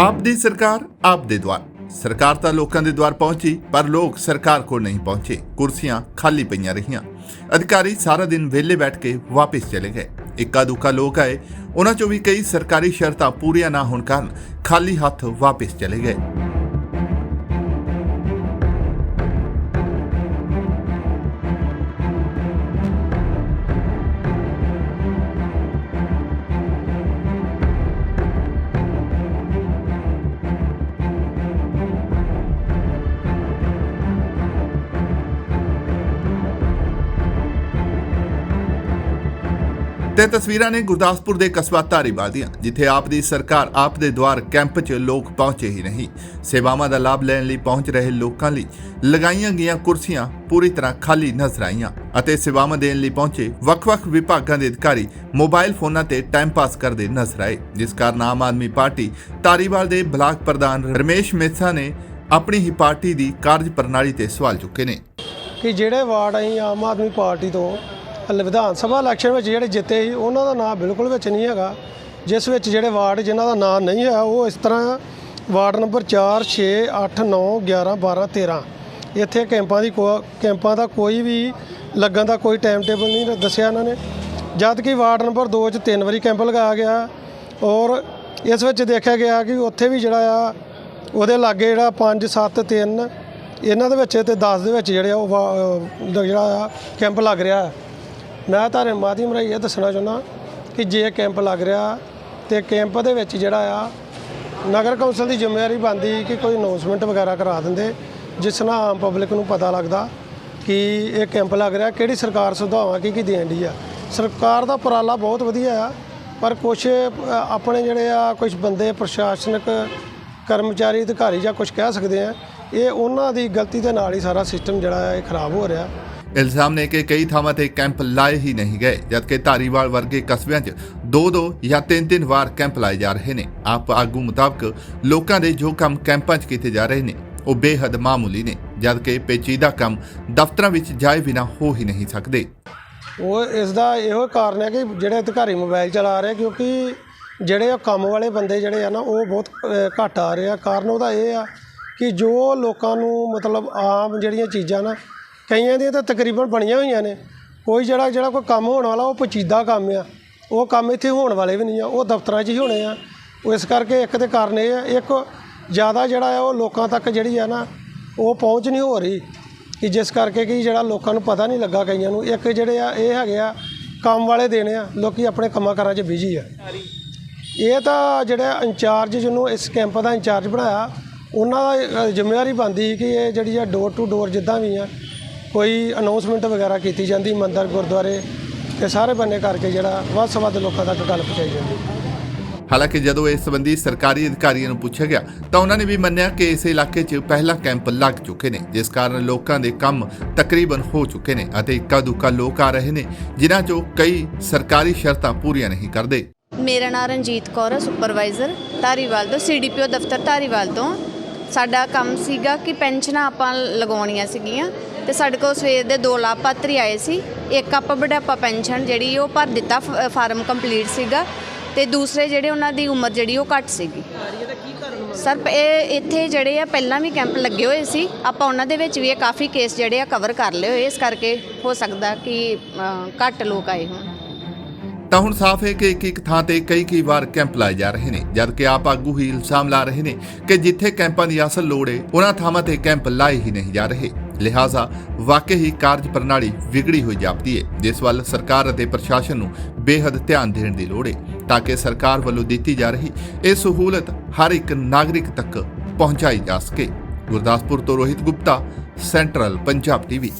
ਆਪ ਦੀ ਸਰਕਾਰ ਆਪ ਦੇ ਦੁਆਰ ਸਰਕਾਰ ਤਾਂ ਲੋਕਾਂ ਦੇ ਦੁਆਰ ਪਹੁੰਚੀ, ਪਰ ਲੋਕ ਸਰਕਾਰ ਕੋਲ ਨਹੀਂ ਪਹੁੰਚੇ। ਕੁਰਸੀਆਂ ਖਾਲੀ ਪਈਆਂ ਰਹੀਆਂ। ਅਧਿਕਾਰੀ ਸਾਰਾ ਦਿਨ ਵਿਹਲੇ ਬੈਠ ਕੇ ਵਾਪਸ ਚਲੇ ਗਏ। ਇੱਕਾ ਦੁੱਕਾ ਲੋਕ ਆਏ। ਉਹਨਾਂ ਚੋਂ ਵੀ ਕਈ ਸਰਕਾਰੀ ਸ਼ਰਤਾਂ ਪੂਰੀਆਂ ਨਾ ਹੋਣ ਕਾਰਨ ਖਾਲੀ ਹੱਥ ਵਾਪਸ ਚਲੇ ਗਏ। ਤੇ ਤਸਵੀਰਾਂ ਨੇ ਗੁਰਦਾਸਪੁਰ ਦੇ ਕਸਬਾ ਧਾਰੀਵਾਲ ਦੀਆਂ ਜਿੱਥੇ ਆਪ ਦੀ ਸਰਕਾਰ ਆਪ ਦੇ ਦੁਆਰ ਕੈਂਪ 'ਚ ਲੋਕ ਪਹੁੰਚੇ ਹੀ ਨਹੀਂ। ਸੇਵਾਵਾਂ ਦਾ ਲਾਭ ਲੈਣ ਲਈ ਪਹੁੰਚ ਰਹੇ ਲੋਕਾਂ ਲਈ ਲਗਾਈਆਂ ਗਈਆਂ ਕੁਰਸੀਆਂ ਪੂਰੀ ਤਰ੍ਹਾਂ ਖਾਲੀ ਨਜ਼ਰ ਆਈਆਂ ਅਤੇ ਸੇਵਾਵਾਂ ਦੇਣ ਲਈ ਪਹੁੰਚੇ ਵੱਖ-ਵੱਖ ਵਿਭਾਗਾਂ ਦੇ ਅਧਿਕਾਰੀ ਮੋਬਾਈਲ ਫੋਨਾਂ ਤੇ ਟਾਈਮ ਪਾਸ ਕਰਦੇ ਨਜ਼ਰ ਆਏ, ਜਿਸ ਕਾਰਨ ਆਮ ਆਦਮੀ ਪਾਰਟੀ ਧਾਰੀਵਾਲ ਦੇ ਬਲਾਕ ਪ੍ਰਧਾਨ ਰਮੇਸ਼ ਮੇਥਾ ਨੇ ਆਪਣੀ ਹੀ ਪਾਰਟੀ ਦੀ ਕਾਰਜ ਪ੍ਰਣਾਲੀ ਤੇ ਸਵਾਲ ਚੁੱਕੇ ਨੇ। ਕਿ ਜਿਹੜੇ ਵਾਰਡ ਅਸੀਂ ਆਮ ਆਦਮੀ ਪਾਰਟੀ ਤੋਂ ਵਿਧਾਨ ਸਭਾ ਇਲੈਕਸ਼ਨ ਵਿੱਚ ਜਿਹੜੇ ਜਿੱਤੇ ਸੀ, ਉਹਨਾਂ ਦਾ ਨਾਂ ਬਿਲਕੁਲ ਵਿੱਚ ਨਹੀਂ ਹੈਗਾ। ਜਿਸ ਵਿੱਚ ਜਿਹੜੇ ਵਾਰਡ ਜਿਨ੍ਹਾਂ ਦਾ ਨਾਂ ਨਹੀਂ ਹੈ, ਉਹ ਇਸ ਤਰ੍ਹਾਂ ਵਾਰਡ ਨੰਬਰ 4 6 8 9 11 12 13 ਇੱਥੇ ਕੈਂਪਾਂ ਦੀ ਕੋ- ਕੈਂਪਾਂ ਦਾ ਕੋਈ ਵੀ ਲੱਗਣ ਦਾ ਕੋਈ ਟਾਈਮ ਟੇਬਲ ਨਹੀਂ ਦੱਸਿਆ ਇਹਨਾਂ ਨੇ। ਜਦ ਕਿ ਵਾਰਡ ਨੰਬਰ 2 'ਚ ਤਿੰਨ ਵਾਰੀ ਕੈਂਪ ਲਗਾਇਆ ਗਿਆ ਔਰ ਇਸ ਵਿੱਚ ਦੇਖਿਆ ਗਿਆ ਕਿ ਉੱਥੇ ਵੀ ਜਿਹੜਾ ਆ, ਉਹਦੇ ਲਾਗੇ ਜਿਹੜਾ 5 7 3 ਇਹਨਾਂ ਦੇ ਵਿੱਚ ਤੇ 10 ਦੇ ਵਿੱਚ ਜਿਹੜੇ ਆ, ਉਹ ਵਾ- ਜਿਹੜਾ ਆ, ਕੈਂਪ ਲੱਗ ਰਿਹਾ। ਹੈ ਮੈਂ ਤੁਹਾਡੇ ਮਾਧਿਅਮ ਰਾਹੀਂ ਇਹ ਦੱਸਣਾ ਚਾਹੁੰਦਾ ਕਿ ਜੇ ਕੈਂਪ ਲੱਗ ਰਿਹਾ ਤੇ ਕੈਂਪ ਦੇ ਵਿੱਚ ਜਿਹੜਾ ਆ, ਨਗਰ ਕੌਂਸਲ ਦੀ ਜ਼ਿੰਮੇਵਾਰੀ ਬਣਦੀ ਕਿ ਕੋਈ ਅਨਾਉਂਸਮੈਂਟ ਵਗੈਰਾ ਕਰਾ ਦਿੰਦੇ, ਜਿਸ ਨਾਲ ਆਮ ਪਬਲਿਕ ਨੂੰ ਪਤਾ ਲੱਗਦਾ ਕਿ ਇਹ ਕੈਂਪ ਲੱਗ ਰਿਹਾ, ਕਿਹੜੀ ਸਰਕਾਰ ਸੁਧਾਵਾਂ ਕੀ ਕੀ ਦੇਣ ਦੀ ਆ। ਸਰਕਾਰ ਦਾ ਉਪਰਾਲਾ ਬਹੁਤ ਵਧੀਆ ਆ, ਪਰ ਕੁਝ ਆਪਣੇ ਜਿਹੜੇ ਆ ਕੁਝ ਬੰਦੇ ਪ੍ਰਸ਼ਾਸਨਿਕ ਕਰਮਚਾਰੀ, ਅਧਿਕਾਰੀ ਜਾਂ ਕੁਝ ਕਹਿ ਸਕਦੇ ਆ, ਇਹ ਉਹਨਾਂ ਦੀ ਗਲਤੀ ਦੇ ਨਾਲ ਹੀ ਸਾਰਾ ਸਿਸਟਮ ਜਿਹੜਾ ਹੈ ਇਹ ਖਰਾਬ ਹੋ ਰਿਹਾ। ਇਲਜ਼ਾਮ ਨੇ ਕਿ ਕਈ ਥਾਵਾਂ ਤੇ ਕੈਂਪ ਲਾਏ ਹੀ ਨਹੀਂ ਗਏ, ਜਦਕਿ ਧਾਰੀਵਾਲ ਵਰਗੇ ਕਸਬਿਆਂ 'ਚ ਦੋ ਦੋ ਜਾਂ ਤਿੰਨ ਤਿੰਨ ਵਾਰ ਕੈਂਪ ਲਾਏ ਜਾ ਰਹੇ ਨੇ। ਆਪ ਆਗੂ ਮੁਤਾਬਕ ਲੋਕਾਂ ਦੇ ਜੋ ਕੰਮ ਕੈਂਪਾਂ 'ਚ ਕੀਤੇ ਜਾ ਰਹੇ ਨੇ, ਉਹ ਬੇਹੱਦ ਮਾਮੂਲੀ ਨੇ, ਜਦਕਿ ਪੇਚੀਦਾ ਕੰਮ ਦਫ਼ਤਰਾਂ ਵਿੱਚ ਜਾਏ ਬਿਨਾਂ ਹੋ ਹੀ ਨਹੀਂ ਸਕਦੇ। ਉਹ ਇਸ ਦਾ ਇਹੋ ਕਾਰਨ ਹੈ ਕਿ ਜਿਹੜੇ ਅਧਿਕਾਰੀ ਮੋਬਾਈਲ ਚਲਾ ਰਹੇ ਕਿਉਂਕਿ ਜਿਹੜੇ ਉਹ ਕੰਮ ਵਾਲੇ ਬੰਦੇ ਜਿਹੜੇ ਆ ਨਾ, ਉਹ ਬਹੁਤ ਘੱਟ ਆ ਰਹੇ ਆ। ਕਾਰਨ ਉਹਦਾ ਇਹ ਆ ਕਿ ਜੋ ਲੋਕਾਂ ਨੂੰ ਮਤਲਬ ਆਮ ਜਿਹੜੀਆਂ ਚੀਜ਼ਾਂ ਨਾ ਕਈਆਂ ਦੀਆਂ ਤਾਂ ਤਕਰੀਬਨ ਬਣੀਆਂ ਹੋਈਆਂ ਨੇ। ਕੋਈ ਜਿਹੜਾ ਜਿਹੜਾ ਕੋਈ ਕੰਮ ਹੋਣ ਵਾਲਾ, ਉਹ ਪਚੀਦਾ ਕੰਮ ਆ। ਉਹ ਕੰਮ ਇੱਥੇ ਹੋਣ ਵਾਲੇ ਵੀ ਨਹੀਂ ਆ, ਉਹ ਦਫ਼ਤਰਾਂ 'ਚ ਹੀ ਹੋਣੇ ਆ। ਉਹ ਇਸ ਕਰਕੇ ਇੱਕ ਦੇ ਕਾਰਨ ਇਹ ਆ, ਇੱਕ ਜ਼ਿਆਦਾ ਜਿਹੜਾ ਆ, ਉਹ ਲੋਕਾਂ ਤੱਕ ਜਿਹੜੀ ਆ ਨਾ, ਉਹ ਪਹੁੰਚ ਨਹੀਂ ਹੋ ਰਹੀ। ਕਿ ਜਿਸ ਕਰਕੇ ਕਿ ਜਿਹੜਾ ਲੋਕਾਂ ਨੂੰ ਪਤਾ ਨਹੀਂ ਲੱਗਾ ਕਈਆਂ ਨੂੰ। ਇੱਕ ਜਿਹੜੇ ਆ, ਇਹ ਹੈਗੇ ਆ, ਕੰਮ ਵਾਲੇ ਦੇਣੇ ਆ। ਲੋਕੀ ਆਪਣੇ ਕੰਮਾਂ ਕਾਰਾਂ 'ਚ ਬਿਜ਼ੀ ਆ। ਇਹ ਤਾਂ ਜਿਹੜਾ ਇੰਚਾਰਜ ਜਿਹਨੂੰ ਇਸ ਕੈਂਪ ਦਾ ਇੰਚਾਰਜ ਬਣਾਇਆ, ਉਹਨਾਂ ਦਾ ਜ਼ਿੰਮੇਵਾਰੀ ਬਣਦੀ ਸੀ ਕਿ ਇਹ ਜਿਹੜੀ ਆ ਡੋਰ ਟੂ ਡੋਰ ਜਿੱਦਾਂ ਵੀ ਆ ਕੋਈ ਅਨਾਉਂਸਮੈਂਟ ਵਗੈਰਾ ਕੀਤੀ ਜਾਂਦੀ ਮੰਦਰ ਗੁਰਦੁਆਰੇ ਤੇ ਸਾਰੇ ਬੰਨੇ ਕਰਕੇ ਜਿਹੜਾ ਵੱਧ ਤੋਂ ਵੱਧ ਲੋਕਾਂ ਤੱਕ ਗੱਲ ਪਹੁੰਚਾਈ ਜਾਂਦੀ। ਹਾਲਾਂਕਿ ਜਦੋਂ ਇਸ ਸੰਬੰਧੀ ਸਰਕਾਰੀ ਅਧਿਕਾਰੀਆਂ ਨੂੰ ਪੁੱਛਿਆ ਗਿਆ ਤਾਂ ਉਹਨਾਂ ਨੇ ਵੀ ਮੰਨਿਆ ਕਿ ਇਸ ਇਲਾਕੇ 'ਚ ਪਹਿਲਾਂ ਕੈਂਪ ਲੱਗ ਚੁੱਕੇ ਨੇ ਜਿਸ ਕਾਰਨ ਲੋਕਾਂ ਦੇ ਕੰਮ ਤਕਰੀਬਨ ਹੋ ਚੁੱਕੇ ਨੇ ਅਤੇ ਇੱਕਾ ਦੁੱਕਾ ਲੋਕ ਆ ਰਹੇ ਨੇ ਜਿਨ੍ਹਾਂ 'ਚੋਂ ਕਈ ਸਰਕਾਰੀ ਸ਼ਰਤਾਂ ਪੂਰੀਆਂ ਨਹੀਂ ਕਰਦੇ। ਮੇਰਾ ਨਾਮ ਰਣਜੀਤ ਕੌਰ ਹੈ ਸੁਪਰਵਾਈਜ਼ਰ ਧਾਰੀਵਾਲ ਤੋਂ ਸੀਡੀਪੀਓ ਦਫ਼ਤਰ ਧਾਰੀਵਾਲ ਤੋਂ। ਸਾਡਾ ਕੰਮ ਸੀਗਾ ਕਿ ਪੈਨਸ਼ਨਾਂ ਆਪਾਂ ਲਗਾਉਣੀਆਂ ਸੀਗੀਆਂ ਤੇ ਸਾਡੇ ਕੋਲ ਸਵੇਰ ਦੇ ਦੋ ਲਾਭਪਾਤਰੀ ਆਏ ਸੀ। ਇੱਕ ਆਪਾਂ ਬੁਢਾਪਾ ਪੈਨਸ਼ਨ ਜਿਹੜੀ ਉਹ ਭਰ ਦਿੱਤਾ ਫਾਰਮ ਕੰਪਲੀਟ ਸੀਗਾ ਤੇ ਦੂਸਰੇ ਜਿਹੜੇ ਉਹਨਾਂ ਦੀ ਉਮਰ ਜਿਹੜੀ ਉਹ ਘੱਟ ਸੀਗੀ। ਸਰ, ਇਹ ਇੱਥੇ ਜਿਹੜੇ ਆ, ਪਹਿਲਾਂ ਵੀ ਕੈਂਪ ਲੱਗੇ ਹੋਏ ਸੀ। ਆਪਾਂ ਉਹਨਾਂ ਦੇ ਵਿੱਚ ਵੀ ਇਹ ਕਾਫੀ ਕੇਸ ਜਿਹੜੇ ਆ ਕਵਰ ਕਰ ਲਏ ਹੋਏ। ਇਸ ਕਰਕੇ ਹੋ ਸਕਦਾ ਕਿ ਘੱਟ ਲੋਕ ਆਏ ਹੋਣ। ਤਾਂ ਹੁਣ ਸਾਫ਼ ਹੈ ਕਿ ਇੱਕ ਇੱਕ ਥਾਂ ਤੇ ਕਈ ਕਈ ਵਾਰ ਕੈਂਪ ਲਾਏ ਜਾ ਰਹੇ ਨੇ, ਜਦਕਿ ਆਪ ਆਗੂ ਹੀ ਇਲਜ਼ਾਮ ਲਾ ਰਹੇ ਨੇ ਕਿ ਜਿੱਥੇ ਕੈਂਪਾਂ ਦੀ ਅਸਲ ਲੋੜ ਹੈ ਉਹਨਾਂ ਥਾਵਾਂ ਤੇ ਕੈਂਪ ਲਾਏ ਹੀ ਨਹੀਂ ਜਾ ਰਹੇ। ਲਿਹਾਜ਼ਾ ਵਾਕਈ ਹੀ ਕਾਰਜ ਪ੍ਰਣਾਲੀ ਵਿਗੜੀ ਹੋਈ ਜਾਪਦੀ ਹੈ ਜਿਸ ਵੱਲ ਸਰਕਾਰ ਅਤੇ ਪ੍ਰਸ਼ਾਸਨ ਨੂੰ ਬੇਹੱਦ ਧਿਆਨ ਦੇਣ ਦੀ ਲੋੜ ਹੈ ਤਾਂ ਕਿ ਸਰਕਾਰ ਵੱਲੋਂ ਦਿੱਤੀ ਜਾ ਰਹੀ ਇਹ ਸਹੂਲਤ ਹਰ ਇੱਕ ਨਾਗਰਿਕ ਤੱਕ ਪਹੁੰਚਾਈ ਜਾ ਸਕੇ। ਗੁਰਦਾਸਪੁਰ ਤੋਂ ਰੋਹਿਤ ਗੁਪਤਾ, ਸੈਂਟਰਲ ਪੰਜਾਬ ਟੀਵੀ।